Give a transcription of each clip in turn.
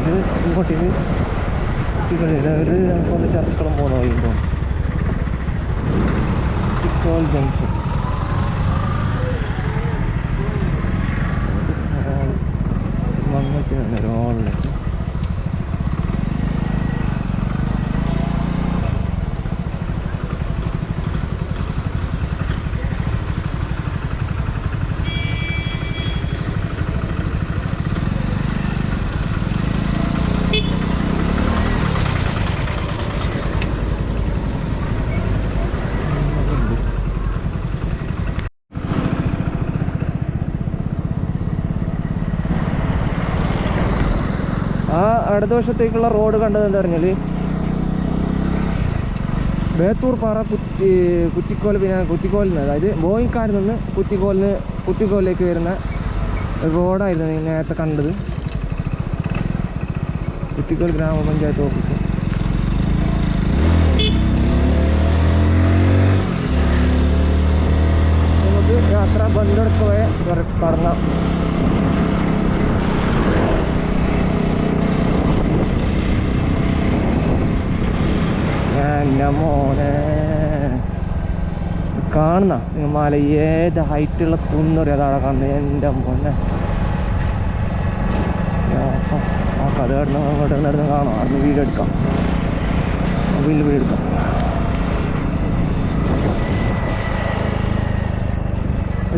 ഇത് ഇങ്ങോട്ട് ഒരു കൊണ്ട് ചർക്കളം പോകുന്ന വഴിയുണ്ടോ കുട്ടിക്കോൾ ജംഗ്ഷൻ മങ്ങത്തിന് ഒരാളിലേക്ക് ആ ഇടതുവശത്തേക്കുള്ള റോഡ് കണ്ടത് എന്താ പറഞ്ഞാൽ ബേത്തൂർ പാറ കുറ്റി കുറ്റിക്കോൽ പിന്നെ കുറ്റിക്കോലിന് അതായത് ബോയിക്കാരിൽ നിന്ന് കുറ്റിക്കോലിന് കുറ്റിക്കോലിലേക്ക് വരുന്ന റോഡായിരുന്നു നേരത്തെ കണ്ടത്. കുറ്റിക്കോൽ ഗ്രാമപഞ്ചായത്ത് ഓഫീസ്. നമുക്ക് യാത്ര ബന്ധെടുക്കവേ പറഞ്ഞ എന്റെ മോനെ. കാണുന്ന? മല ഏത് ഹൈറ്റുള്ള കുന്നൊരു അതാണ് കാണുന്നത് എന്റെ മോനെ. ആ, കഥ കിടന്ന് അങ്ങോട്ട് കിടന്ന് കാണാം. അവിടുന്ന് വീഡിയോ എടുക്കാം. മൊബൈലിൽ വീഡിയോ എടുക്കാം.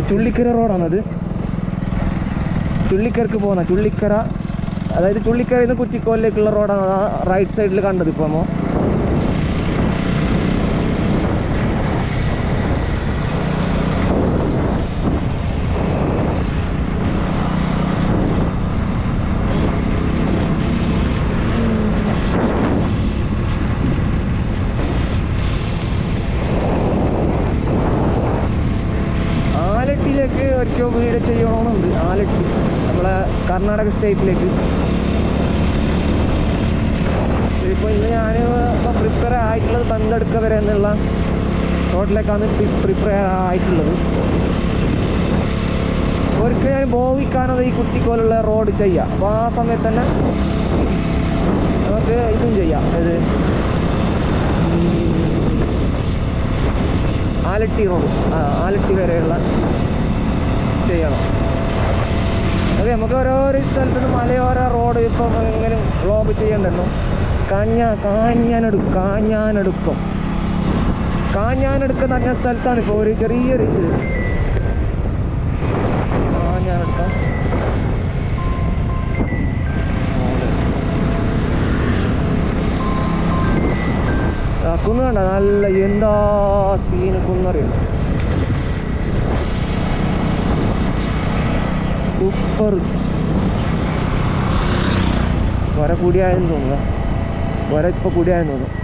ചുള്ളിക്കര റോഡാണത് ചുള്ളിക്കരക്ക് പോകുന്ന ചുള്ളിക്കര. അതായത് ചുള്ളിക്കരയിൽ നിന്ന് കുറ്റിക്കോലിലേക്കുള്ള റോഡാണ്. റൈറ്റ് സൈഡിൽ കണ്ടത് ഇപ്പോൾ കർണാടക സ്റ്റേറ്റിലേക്ക് ഇപ്പോൾ ഇന്ന് ഞാൻ പ്രിപ്പയർ ആയിട്ടുള്ളത് ബന്തെടുക്ക വരെ എന്നുള്ള റോഡിലേക്കാണ് പ്രിപ്പയർ ആയിട്ടുള്ളത്. ഒരിക്കൽ ഞാൻ ബോവിക്കാനത് ഈ കുട്ടിക്കോലുള്ള റോഡ് ചെയ്യാം. അപ്പോൾ ആ സമയത്ത് തന്നെ നമുക്ക് ഇതും ചെയ്യാം. ഇത് ആലട്ടി റോഡ് ആലട്ടി വരെയുള്ള ചെയ്യണം. അതെ നമുക്ക് ഓരോരോ സ്ഥലത്ത് നിന്ന് മലയോര റോഡ് ഇപ്പം എങ്ങനെ വ്ളോഗ് ചെയ്യണ്ടല്ലോ. കാഞ്ഞ കാഞ്ഞാനെടുക്കും കാഞ്ഞാനെടുക്കും കാഞ്ഞാനടുക്കം എന്ന് പറഞ്ഞ സ്ഥലത്താണ് ഇപ്പോൾ ഒരു ചെറിയൊരു ഇത്. കാഞ്ഞാനെടുക്കാം കുന്ന് കണ്ട നല്ല എന്താ സീന് കുന്നറിയും സൂപ്പർ. വര കൂടിയായെന്ന് തോന്നുക വര ഇപ്പൊ കൂടിയായെന്ന് തോന്നുന്നു.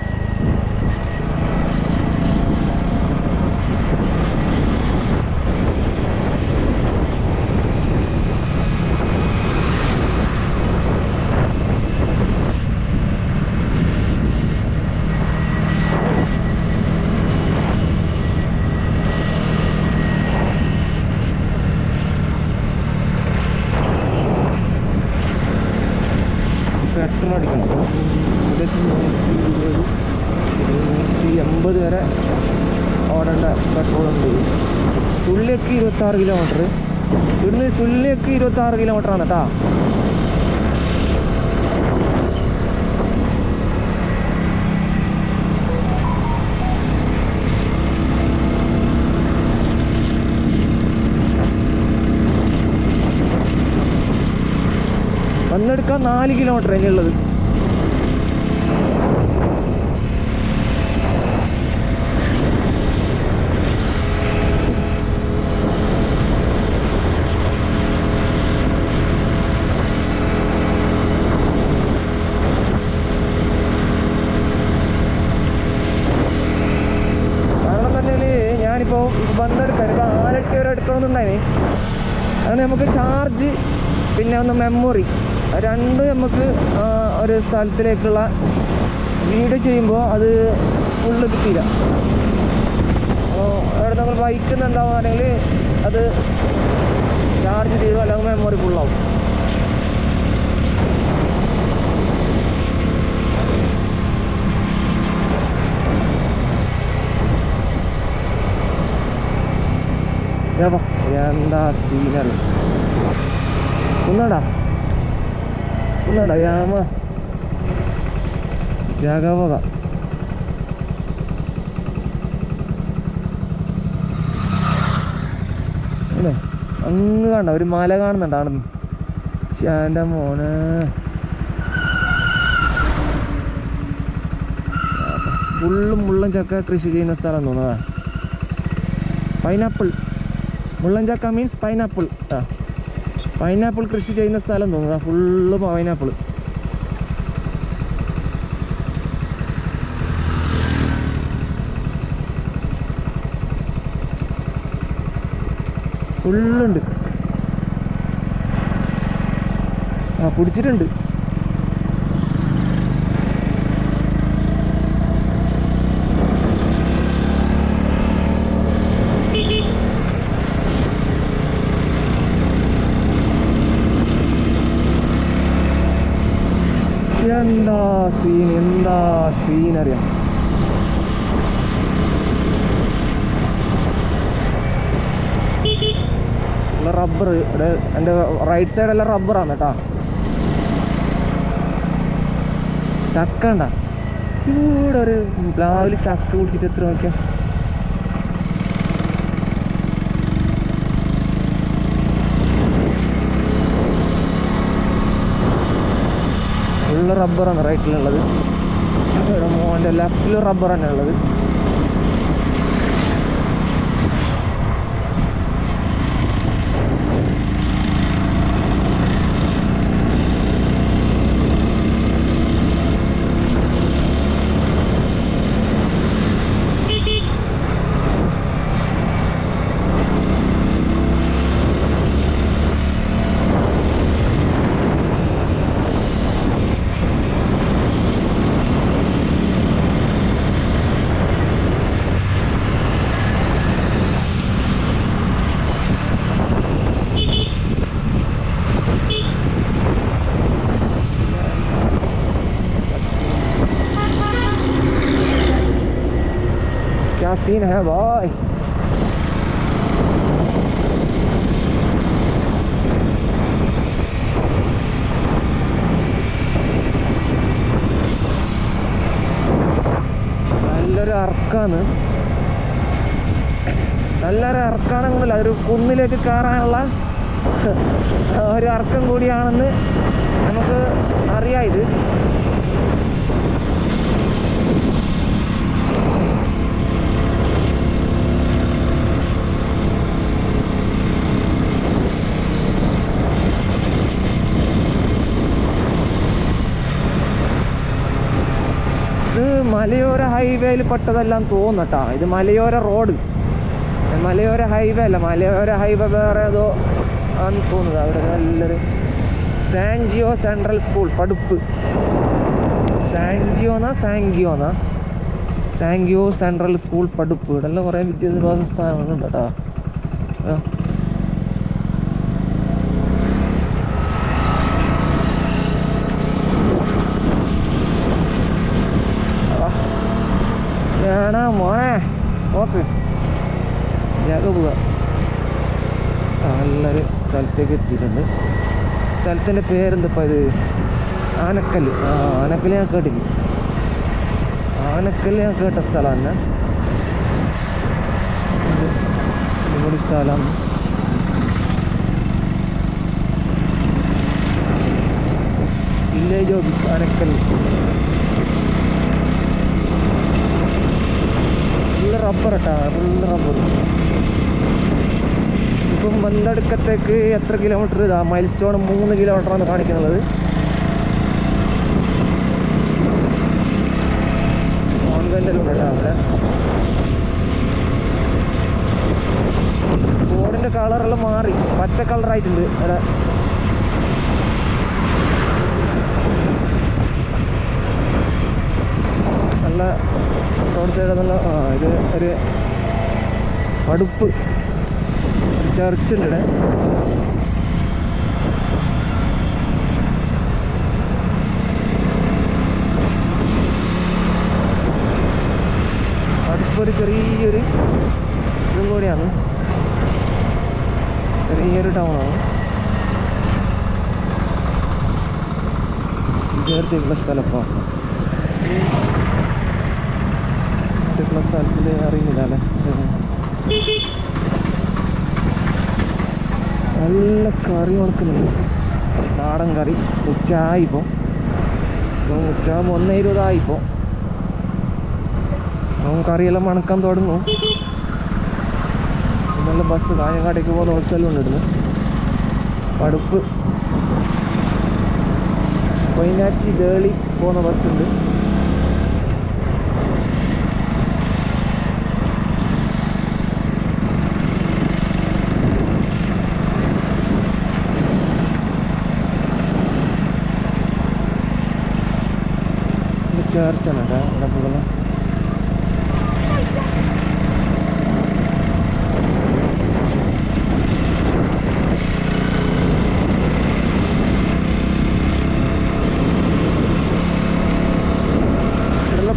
സുള്ളിയൊക്കെ ഇരുപത്തി ആറ് കിലോമീറ്റർ ഇവിടുന്ന് സുല്ലേക്ക് ഇരുപത്തി ആറ് കിലോമീറ്റർ ആണ് കേട്ടാ വന്നെടുക്കാൻ നാല് കിലോമീറ്റർ ഇനിയുള്ളത് കാരണം തന്നെ ഞാനിപ്പോൾ ബന്തെടുക്കാൻ ഇപ്പോൾ ആലട്ടി വരെ എടുക്കണമെന്നുണ്ടായി അങ്ങനെ നമുക്ക് ചാർജ് പിന്നെ ഒന്ന് മെമ്മറി രണ്ട് നമുക്ക് ഒരു സ്ഥലത്തിലേക്കുള്ള വീഡിയോ ചെയ്യുമ്പോൾ അത് ഫുള്ള് കിട്ടിയില്ല. അപ്പോൾ അവിടെ നമ്മൾ ബൈക്കിൽ നിന്ന് അത് ചാർജ് ചെയ്തു അല്ലെങ്കിൽ മെമ്മറി ഫുള്ളാവും എന്താ സീനാണ് ഒന്നാടാ. ഒന്നാടാ യാമ ജാഗവക അല്ലേ? അങ്ങ് കണ്ട ഒരു മല കാണുന്നുണ്ട് അവിടെ നിന്ന് എന്റെ മോനെ. ഫുള്ളും മുള്ളും ചക്ക കൃഷി ചെയ്യുന്ന സ്ഥലം തോന്നുന്നതാ പൈനാപ്പിൾ. മുള്ളൻ ചക്ക മീൻസ് പൈനാപ്പിൾ ആ. പൈനാപ്പിൾ കൃഷി ചെയ്യുന്ന സ്ഥലം തോന്നുന്നതാ ഫുള്ള് പൈനാപ്പിൾ ഫുള്ളുണ്ട് ആ പിടിച്ചിട്ടുണ്ട് എന്താ സീൻ എന്താ സീൻ അറിയാം. റബ്ബർ എന്റെ റൈറ്റ് സൈഡെല്ലാം റബ്ബറാണ് കേട്ടോ. ചക്ക ഉണ്ടോ ഇവിടെ ഒരു രാവിലെ ചക്ക കുടിച്ചിട്ട് എത്ര നോക്കിയാ? ഫുള്ള് റബ്ബറാണ് റൈറ്റിലുള്ളത് മോന്റെ ലെഫ്റ്റിൽ റബ്ബർ തന്നെ ഉള്ളത്. सीन है भाई നല്ലൊരു അർക്കാണ് നല്ലൊരു അർക്കാണെങ്കിലല്ല ഒരു കുന്നിലേക്ക് കയറാനുള്ള ഒരു അർക്കം കൂടിയാണെന്ന് നമുക്ക് അറിയാം ഇത് മലയോര ഹൈവേയിൽ പെട്ടതെല്ലാം തോന്നട്ടാ. ഇത് മലയോര റോഡ്. മലയോര ഹൈവേ അല്ല മലയോര ഹൈവേ വേറെ ഏതോ ആണെന്ന് തോന്നുന്നത് അവിടെ നല്ലൊരു സാൻജിയോ സെൻട്രൽ സ്കൂൾ പടുപ്പ് സാൻജിയോന്നാ സാങ്കിയോന്നാ സാങ്കിയോ സെൻട്രൽ സ്കൂൾ പടുപ്പ് ഇവിടെ എല്ലാം കുറേ വിദ്യാഭ്യാസ സ്ഥാപനങ്ങളുണ്ട് കേട്ടോ ആ. ആ. ഞാനാ മോനെ നോക്ക് ജാഗ പോവുക നല്ലൊരു സ്ഥലത്തേക്ക് എത്തിയിട്ടുണ്ട്. സ്ഥലത്തിന്റെ പേരെന്തപ്പോൾ ഇത്? ആനക്കല്ല്. ആ ആനക്കല്ല് ഞാൻ കേട്ടില്ല? ആനക്കല്ല് ഞാൻ കേട്ട സ്ഥലമാണ് നിങ്ങളുടെ സ്ഥലം. Village office Anakkal. റബ്ബർ കേട്ടാ ഫുള്ള് റബ്ബർ ഇപ്പം വന്നടുക്കത്തേക്ക് എത്ര കിലോമീറ്റർ ഇതാ? മൈൽ സ്റ്റോൺ മൂന്ന് കിലോമീറ്ററാണ് കാണിക്കുന്നത്. ബോർഡിന്റെ കളറെല്ലാം മാറി. പച്ച കളറായിട്ടുണ്ട് അവിടെ സൈഡുള്ള റോഡ് സൈഡെന്നുള്ള ആ ഇത് ഒരു അടുപ്പ് ചർച്ചിലിടെ അടുപ്പൊരു ചെറിയൊരു ഇതും കൂടിയാണ്. ചെറിയൊരു ടൗണാണ്. ചേർത്തിട്ടുള്ള സ്ഥലപ്പാണ്. Thank you. നേരത്തേക്കുള്ള സ്ഥലത്തിൽ അറിയുന്നില്ല അല്ലേ? നല്ല കറി ഉണക്കുന്നുണ്ട് നാടൻ കറി. ഉച്ചായിപ്പോൾ ഇപ്പം ഉച്ചാകുമ്പോൾ ഒന്നേ ഇരുപതായിപ്പോൾ കറിയെല്ലാം മണക്കാൻ തുടങ്ങും. നല്ല ബസ് കാഞ്ഞങ്ങാട്ടേക്ക് പോകുന്ന ഹോസ്റ്റലും ഉണ്ട് പടുപ്പ്. കൊയിനാച്ചി ഗേളി പോകുന്ന ബസ്സുണ്ട് ചേർച്ചാണ് ഇവിടെ പോകുന്നത്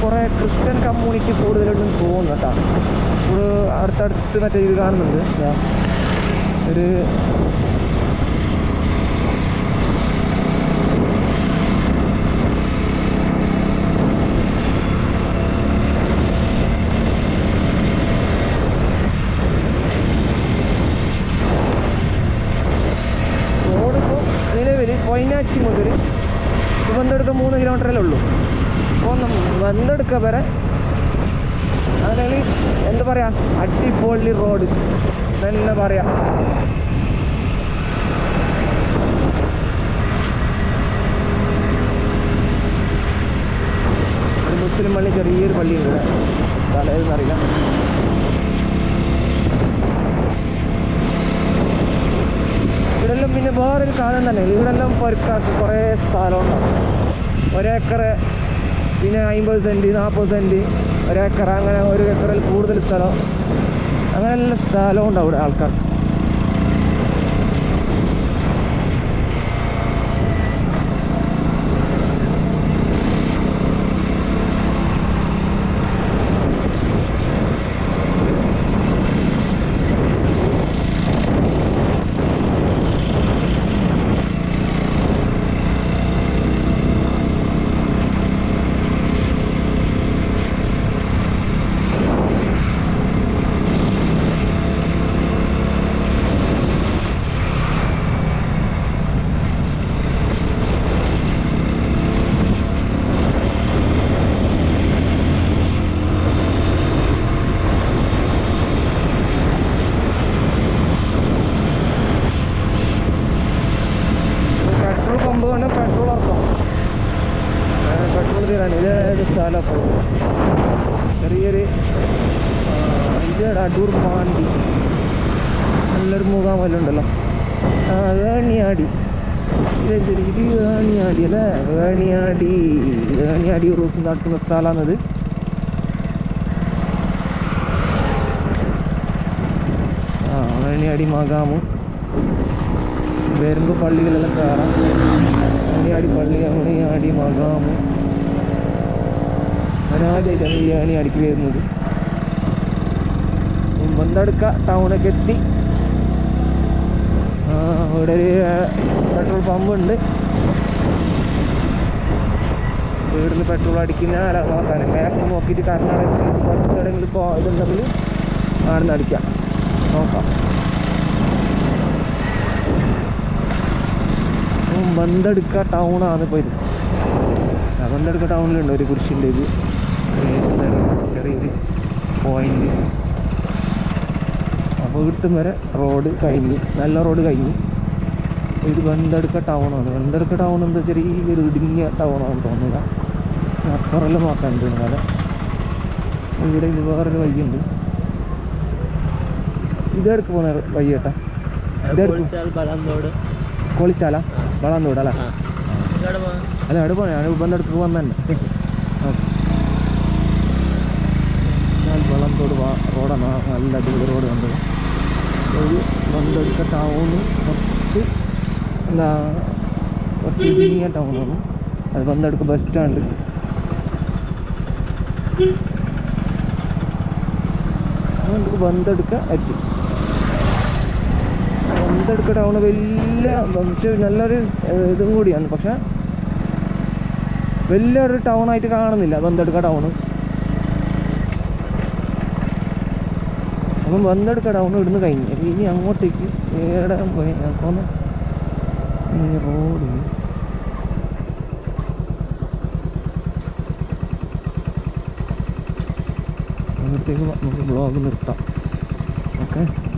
കുറേ ക്രിസ്ത്യൻ കമ്മ്യൂണിറ്റി കൂടുതലുണ്ടെന്ന് തോന്നുന്നു കേട്ടോ. ഇവിടെ അടുത്തടുത്ത് മറ്റേ ഇത് കാണുന്നുണ്ട്. ഒരു നിലവിൽ മുതൽ മുതൽ ബന്തെടുക്ക മൂന്ന് കിലോമീറ്ററല്ലേ ഉള്ളൂ. അപ്പോൾ ബന്തെടുക്ക വരെ. അതിനാണ് എന്താ പറയുക അടിപൊളി റോഡ് തന്നെ പറയാം. മുസ്ലിം പള്ളി ചെറിയൊരു പള്ളിയുണ്ട്. സ്ഥലം ഏതെന്നറിയില്ല പിന്നെ വേറൊരു കാലം തന്നെ. ഇവിടെല്ലാം പൊരുക്കാക്കി കുറേ സ്ഥലമുണ്ടാവും ഒരേക്കർ പിന്നെ അമ്പത് സെന്റ് നാൽപ്പത് സെന്റ് ഒരേക്കർ അങ്ങനെ ഒരു ഏക്കറിൽ കൂടുതൽ സ്ഥലം അങ്ങനെയുള്ള സ്ഥലമുണ്ട് ഉണ്ടാവും ഇവിടെ ആൾക്കാർ പെട്രോൾ പമ്പ് കൊണ്ട് പെട്രോൾ ഇറക്കാം പെട്രോൾ തീരാൻ ഇത് ഏത് സ്ഥലം അപ്പോൾ ചെറിയൊരു അഞ്ചാട് അടൂർ പാണ്ടി നല്ലൊരു മുഖാമല്ലോ ഉണ്ടല്ലോ ആ വേണിയാടി. അല്ലേ? വേണിയാടി. വേണിയാടി റൂസ് നടത്തുന്ന സ്ഥലമാണത്. ആ വേണിയാടി മകാമു. വരുമ്പോൾ പള്ളികളെല്ലാം കയറാം വേണിയാടി പള്ളി വേണിയാടി മകാമ്. അനാദ്യമായിട്ടാണ് ഈ അണിയാടിക്ക് വരുന്നത്. ബന്തടുക്ക ടൗണൊക്കെ എത്തി. ആ, ഇവിടെ ഒരു പെട്രോൾ പമ്പ് ഉണ്ട്. വീടിന് പെട്രോൾ അടിക്കുന്ന നോക്കാൻ മാക്സിമം നോക്കിയിട്ട് കാരണം പുറത്തെവിടെയെങ്കിലും പോയതുണ്ടെങ്കിൽ ഇതുണ്ടെങ്കിൽ അവിടെ നിന്ന് അടിക്കാം. നോക്കാം. ബന്തെടുക്ക ടൗണാണ് പോയത് ബന്തെടുക്ക ടൗണിലുണ്ട് ഒരു കുരിശിന്റെ ഇത്. ചെറിയൊരു പോയിന്റ് അപ്പോൾ ഇവിടുത്തും വരെ റോഡ് കഴിഞ്ഞു നല്ല റോഡ് കഴിഞ്ഞു ഇത് ബന്ധടുക്ക ടൗണാണ് ബന്ധടുക്ക ടൗൺ എന്താ ചെറിയൊരു ഇടുങ്ങിയ ടൗണാണെന്ന് തോന്നുക അപ്പുറമെല്ലാം മാത്രം നിങ്ങളെ ഇവിടെ ഇത് വേറൊരു വഴിയുണ്ട് ഇതെടുക്ക് പോകുന്ന വഴിയേട്ടാ കൊളിച്ചാലാ വളർന്നൂട അല്ലേ അല്ല അവിടെ പോണേ ഞാൻ ബന്ധെടുത്ത് വന്നെ ഞാൻ വളന്തോട് റോഡാണ് നല്ല അടിപൊളി റോഡ് കണ്ടത്. ഒരു നല്ലൊരു ടൗണ് കുറച്ച് എന്താ കുറച്ച് ഇടുങ്ങിയ ടൗണാണ് അത് ബന്ധെടുക്ക ബസ് സ്റ്റാൻഡ് നമുക്ക് ബന്ധെടുക്ക എത്തി ബന്ധെടുക്ക ടൗണ് വലിയ പക്ഷേ നല്ലൊരു ഇതും കൂടിയാണ്. പക്ഷെ വലിയൊരു ടൗണായിട്ട് കാണുന്നില്ല വന്നെടുക്ക ടൗൺ അപ്പം വന്നെടുക്കട ടൗൺ ഇവിടുന്ന് കഴിഞ്ഞു. അപ്പം ഇനി അങ്ങോട്ടേക്ക് ഏടെ പോയി. നോക്കാന്ന് റോഡ്. അങ്ങോട്ടേക്ക് നമുക്ക് ബ്ലോഗ് നിർത്താം. ഓക്കെ?